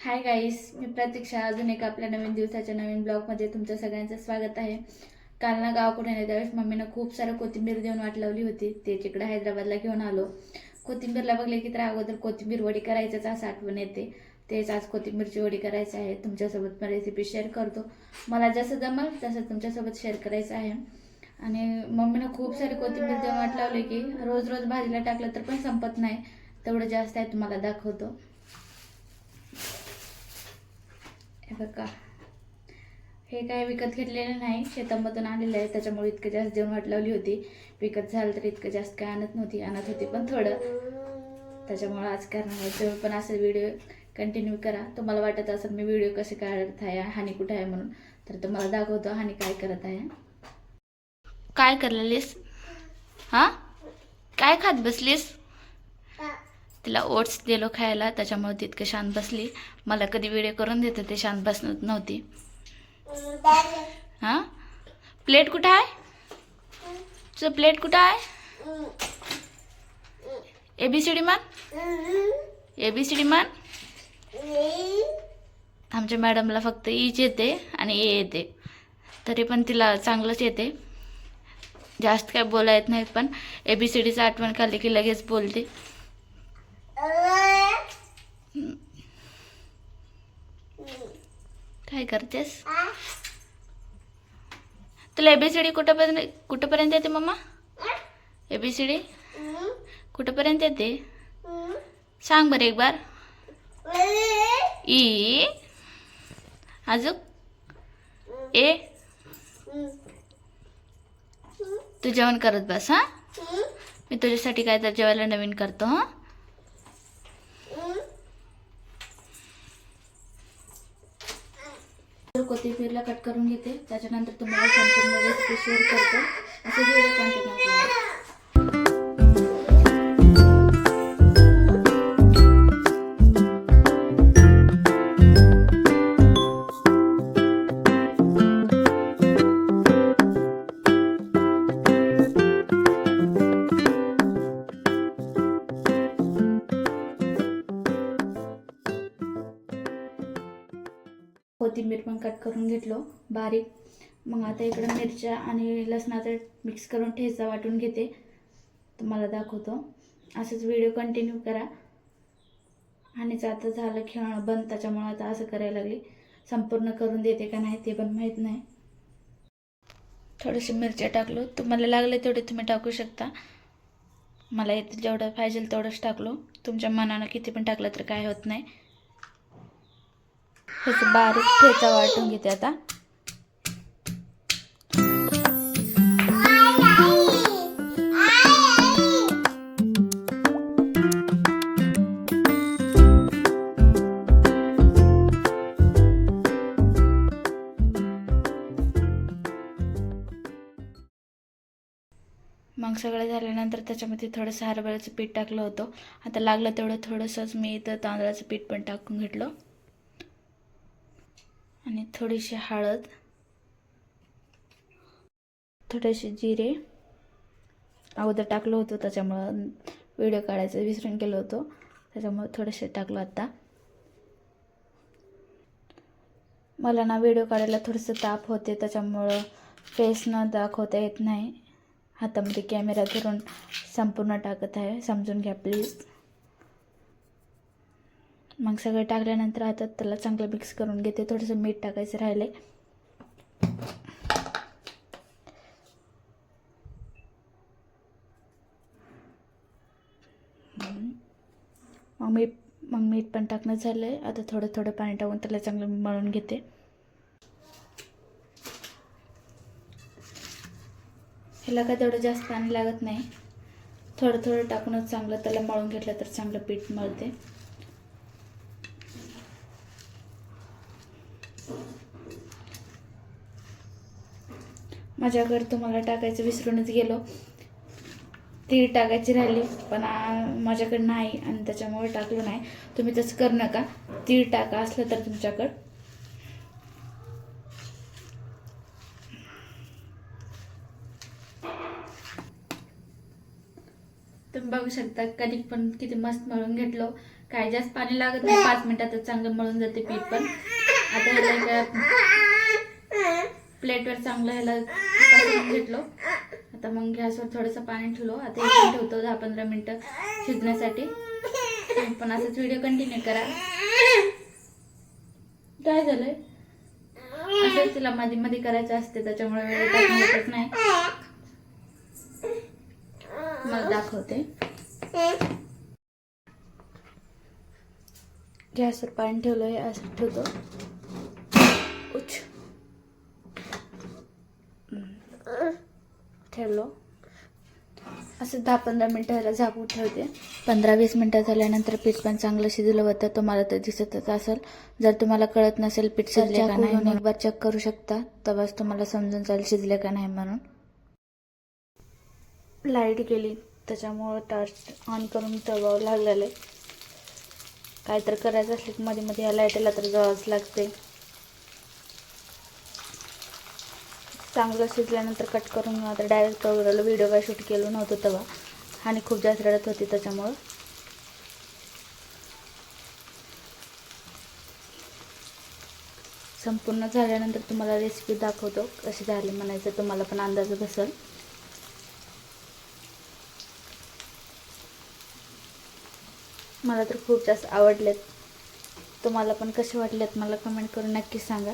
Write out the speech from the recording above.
Hi guys मी प्रतीक्षा. अजून एक आपल्या नवीन दिवसाच्या नवीन ब्लॉगमध्ये तुमचं सगळ्यांचं स्वागत आहे. काल ना गावाकडून येण्या त्यावेळेस मम्मीनं खूप सारं कोथिंबीर देऊन वाट लावली होती. ते तिकडे हैदराबादला घेऊन आलो. कोथिंबीरला बघले की तर अगोदर कोथिंबीर वडी करायचंच असं आठवण येते. तेच आज कोथिंबीरची वडी करायची आहे. तुमच्यासोबत मी रेसिपी शेअर करतो. मला जसं जमल तसं तुमच्यासोबत शेअर करायचं आहे. आणि मम्मीनं खूप सारी कोथिंबीर देऊन वाट लावली की रोज रोज भाजीला टाकलं तर पण संपत नाही. तेवढं जास्त आहे तुम्हाला दाखवतो. हे बघा. हे काय विकत घेतलेलं नाही. शेतामधून आलेलं आहे. त्याच्यामुळे इतकं जास्त जेवण वाट लावली होती. विकत झालं तर इतकं जास्त काय आणत नव्हती. आणत होती पण थोडं. त्याच्यामुळं आज करणार आहे तुम्ही पण असं व्हिडिओ कंटिन्यू करा. तुम्हाला वाटत असेल मी व्हिडिओ कसे काढत आहे हानी कुठे आहे म्हणून तर तुम्हाला दाखवतो हानी काय करत आहे. काय करलेलीस हां? काय खात बसलीस? तिला ओट्स दिलो खायला त्याच्यामुळे तितकं शांत बसली. मला कधी व्हिडिओ करून देते ते शांत बसत नव्हती. हां? प्लेट कुठं आहे? तुझं प्लेट कुठं आहे? ए बी सी डी मान ए बी सी डी मान आमच्या मॅडमला फक्त ईच येते आणि ए येते. तरी पण तिला चांगलंच येते. जास्त काय बोला येत नाही पण ए बी सी डीचं आठवण काढली की लगेच बोलते. काय करतेस? तुला एबीसीडी कुठंपर्यंत कुठंपर्यंत येते मम्मा एबीसीडी कुठंपर्यंत येते? सांग बरं एक बार ई. अजून? ए. तू जेवण करत बस हां? मी तुझ्यासाठी काय तर जेवायला नवीन करतो हां? कोथिंबीरला कट करून घेते. त्याच्यानंतर तुम्हाला संपूर्ण रेसिपी शेअर करतो. असं व्हिडिओ कंटिन्यू करा. कोथिंबीर पण कट करून घेतलो बारीक. मग आता इकडं मिरच्या आणि लसणाचं मिक्स करून ठेचा वाटून घेते. तुम्हाला दाखवतो. असंच व्हिडिओ कंटिन्यू करा. आणि आता झालं खेळणं बंद त्याच्यामुळं आता असं करायला लागली. संपूर्ण करून देते का नाही ते पण माहीत नाही. थोडीशी मिरच्या टाकलो. तुम्हाला लागले तेवढे तुम्ही टाकू शकता. मला इथं जेवढं पाहिजे तेवढंच टाकलो. तुमच्या मनानं किती पण टाकलं तर काय होत नाही. ह्याचं बारीक ठेचा वाटून घेते आता. मग सगळं झाल्यानंतर त्याच्यामध्ये थोडंसं हरभऱ्याचं पीठ टाकलं होतं. आता लागलं तेवढं थोडंसंच मी इथं तांदळाचं पीठ पण टाकून घेतलं. आणि थोडीशी हळद थोडेसे जिरे. अगोदर टाकलं होतं त्याच्यामुळं व्हिडिओ काढायचं विसरून गेलो होतो. त्याच्यामुळं थोडेसे टाकलं आता. मला ना व्हिडिओ काढायला थोडंसं ताप होते त्याच्यामुळं फेस न दाखवता येत नाही. हातामध्ये कॅमेरा धरून संपूर्ण टाकत आहे. समजून घ्या प्लीज. मग सगळं टाकल्यानंतर आता त्याला चांगलं मिक्स करून घेते. थोडंसं मीठ टाकायचं राहिले मग मीठ मग मीठ पण टाकणं झालं आहे आता थोडं थोडं पाणी टाकून त्याला चांगलं मळून घेते. ह्याला काय तेवढं जास्त पाणी लागत नाही. थोडं थोडं टाकूनच चांगलं त्याला मळून घेतलं तर चांगलं पीठ मळते. माझ्याकडे तुम्हाला टाकायचं विसरूनच गेलो. तीळ टाकायची राहिली पण माझ्याकडे नाही आणि त्याच्यामुळे टाकलं नाही. तुम्ही तसं कर नका. तीळ टाका असलं तर तुमच्याकडं. तुम्ही बघू शकता कणिक पण किती मस्त मळून घेतलं. काय जास्त पाणी लागत नाही पाच मिनिटातच चांगलं मळून जाते पीठ पण. आता ह्याला एका प्लेटवर चांगलं ह्याला घेतलो. आता मग गॅसवर थोडंसं पाणी ठेवलो. आता हे ठेवतो दहा पंधरा मिनटं शिजण्यासाठी. पण असंच व्हिडिओ कंटिन्यू करा. काय झालंय? असंच तिला मध्ये मध्ये करायचं असते त्याच्यामुळे वेळ टाकून येतच नाही. मला दाखवते. गॅसवर पाणी ठेवलं आहे असं ठेवतो. हम्म. ठेवलो. असं दहा पंधरा मिनटं ह्याला झाकून ठेवते. पंधरा वीस मिनटं झाल्यानंतर पीठ पण चांगलं शिजलं होतं तुम्हाला तर दिसतच असेल. जर तुम्हाला कळत नसेल पीठ शिजले का नाही एक बार चेक करू शकता. तेव्हाच तुम्हाला समजून जाईल शिजले का नाही म्हणून. लाइट गेली त्याच्यामुळं टॉर्च ऑन करून ठेवावं लागलेलं आहे. काय तर करायचं असलं मध्ये मध्ये या लाईटीला तर जावंच लागते. चांगलं शिजल्यानंतर कट करून आता डायरेक्ट वगैरे व्हिडिओ काय शूट केलं नव्हतं तेव्हा. आणि खूप जास्त रडत होती त्याच्यामुळं. संपूर्ण झाल्यानंतर तुम्हाला रेसिपी दाखवतो कशी झाली म्हणायचं तुम्हाला पण अंदाज बसेल. मला तर खूप जास्त आवडलेत. तुम्हाला पण कसे वाटलेत मला कमेंट करून नक्की सांगा.